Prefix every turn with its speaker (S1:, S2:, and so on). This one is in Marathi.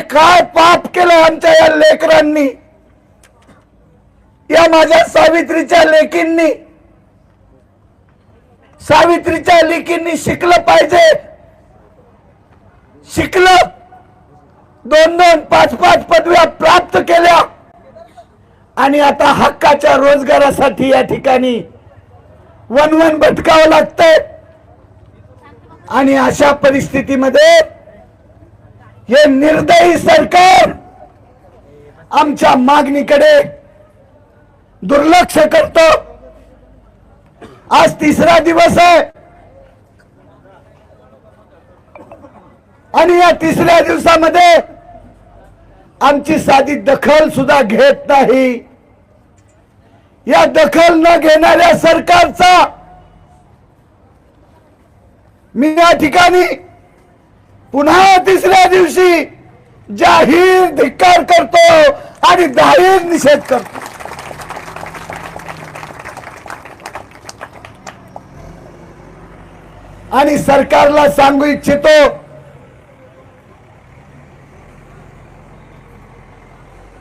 S1: काय पाप केलं आमच्या या लेकरांनी? या माझ्या सावित्रीच्या लेकींनी? सावित्रीच्या लेकींनी शिकलं पाहिजे. शिकलं. दोन दोन पाच पाच पदव्या प्राप्त केल्या. आणि आता हक्काच्या रोजगारासाठी या ठिकाणी वन वन भटकावं लागतंय. आणि अशा परिस्थितीमध्ये हे निर्दयी सरकार आमच्या मागणीकडे दुर्लक्ष करत. आज तिसरा दिवस आहे. आणि या तिसऱ्या दिवसामध्ये आमची साधी दखल सुद्धा घेत नाही. या दखल न घेणाऱ्या सरकारचा मी या ठिकाणी पुन्हा तिसऱ्या दिवशी जाहीर धिक्कार करतो आणि जाहीर निषेध करतो. आणि सरकारला सांगू इच्छितो